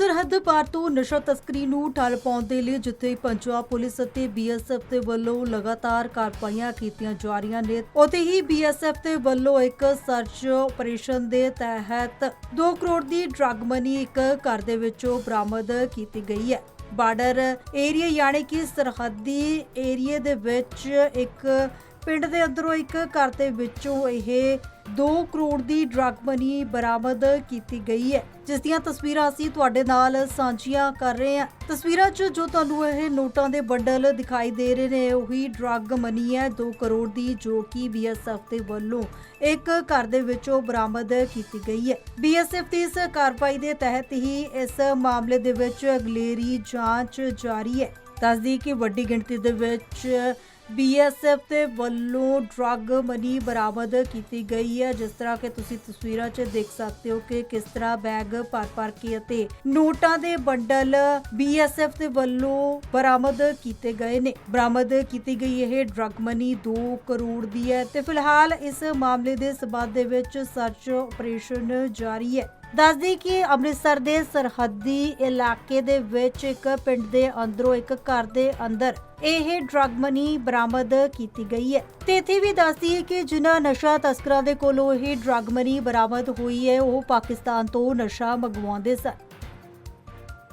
ਸਰਹੱਦ ਪਾਰ ਤੋਂ ਨਸ਼ਾ ਤਸਕਰੀ ਨੂੰ ਠੱਲ ਪਾਉਣ ਦੇ ਲਈ ਜਿੱਥੇ ਪੰਜਾਬ ਪੁਲਿਸ ਅਤੇ ਬੀਐਸਐਫ ਦੇ ਵੱਲੋਂ ਲਗਾਤਾਰ ਕਾਰਵਾਈਆਂ ਕੀਤੀਆਂ ਜਾ ਰਹੀਆਂ ਨੇ, ਉੱਥੇ ਹੀ ਬੀਐਸਐਫ ਦੇ ਵੱਲੋਂ ਇੱਕ ਸਰਚ ਆਪਰੇਸ਼ਨ ਦੇ ਤਹਿਤ 2 ਕਰੋੜ ਦੀ ਡਰੱਗ ਮਨੀ ਇੱਕ ਘਰ ਦੇ ਵਿੱਚੋਂ ਬਰਾਮਦ ਕੀਤੀ ਗਈ ਹੈ। ਬਾਰਡਰ ਏਰੀਆ ਯਾਨੀ ਕਿ ਸਰਹੱਦੀ ਏਰੀਏ ਦੇ ਵਿੱਚ ਇੱਕ ਪਿੰਡ ਦੇ ਅੰਦਰੋਂ ਇੱਕ ਘਰ ਦੇ ਵਿੱਚੋਂ ਇਹ 2 ਕਰੋੜ ਦੀ ਡਰੱਗ ਮਨੀ ਬਰਾਮਦ ਕੀਤੀ ਗਈ ਹੈ, ਜਿਸ ਦੀਆਂ ਤਸਵੀਰਾਂ ਅਸੀਂ ਤੁਹਾਡੇ ਨਾਲ ਸਾਂਝੀਆਂ ਕਰ ਰਹੇ ਹਾਂ। ਤਸਵੀਰਾਂ 'ਚ ਜੋ ਤੁਹਾਨੂੰ ਇਹ ਨੋਟਾਂ ਦੇ ਬੰਡਲ ਦਿਖਾਈ ਦੇ ਰਹੇ ਨੇ, ਉਹੀ ਡਰੱਗ ਮਨੀ ਹੈ 2 ਕਰੋੜ ਦੀ, ਜੋ ਕਿ ਬੀਐਸਐਫ ਦੇ ਵੱਲੋਂ ਇੱਕ ਘਰ ਦੇ ਵਿੱਚੋਂ ਬਰਾਮਦ ਕੀਤੀ ਗਈ ਹੈ। ਬੀਐਸਐਫ ਦੀ ਇਸ ਕਾਰਵਾਈ ਦੇ ਤਹਿਤ ਹੀ ਇਸ ਮਾਮਲੇ ਦੇ ਵਿੱਚ ਅਗਲੇਰੀ ਜਾਂਚ ਜਾਰੀ ਹੈ। ਦੱਸਦੀ ਕਿ ਵੱਡੀ ਗਿਣਤੀ ਦੇ ਵਿੱਚ ਬੀਐਸਐਫ ਦੇ ਵੱਲੋਂ ਡਰੱਗ ਮਨੀ ਬਰਾਮਦ ਕੀਤੀ ਗਈ ਹੈ, ਜਿਸ ਤਰ੍ਹਾਂ ਕਿ ਤੁਸੀਂ ਤਸਵੀਰਾਂ 'ਚ ਦੇਖ ਸਕਦੇ ਹੋ ਕਿ ਕਿਸ ਤਰ੍ਹਾਂ ਬੈਗ ਭਰ ਭਰ ਕੇ ਅਤੇ ਨੋਟਾਂ ਦੇ ਬੰਡਲ ਬੀਐਸਐਫ ਦੇ ਵੱਲੋਂ ਬਰਾਮਦ ਕੀਤੇ ਗਏ ਨੇ। ਬਰਾਮਦ ਕੀਤੀ ਗਈ ਇਹ ਡਰੱਗ ਮਨੀ 2 ਕਰੋੜ ਦੀ ਹੈ ਤੇ ਫਿਲਹਾਲ ਇਸ ਮਾਮਲੇ ਦੇ ਸਬੰਧ ਦੇ ਵਿੱਚ ਸਰਚ ਆਪਰੇਸ਼ਨ ਜਾਰੀ ਹੈ। ਦੱਸਦੀ ਕਿ ਅੰਮ੍ਰਿਤਸਰ ਦੇ ਸਰਹੱਦੀ ਇਲਾਕੇ ਦੇ ਵਿੱਚ ਇੱਕ ਪਿੰਡ ਦੇ ਅੰਦਰੋਂ ਇੱਕ ਘਰ ਦੇ ਅੰਦਰ ਇਹ ਡਰੱਗ ਮਨੀ ਬਰਾਮਦ ਕੀਤੀ ਗਈ ਹੈ। ਤੇ ਇੱਥੇ ਵੀ ਦੱਸਦੀ ਹੈ ਕਿ ਜਿਨ੍ਹਾਂ ਨਸ਼ਾ ਤਸਕਰਾਂ ਦੇ ਕੋਲੋਂ ਇਹ ਡਰੱਗ ਮਨੀ ਬਰਾਮਦ ਹੋਈ ਹੈ, ਉਹ ਪਾਕਿਸਤਾਨ ਤੋਂ ਨਸ਼ਾ ਮੰਗਵਾਉਂਦੇ ਸਨ।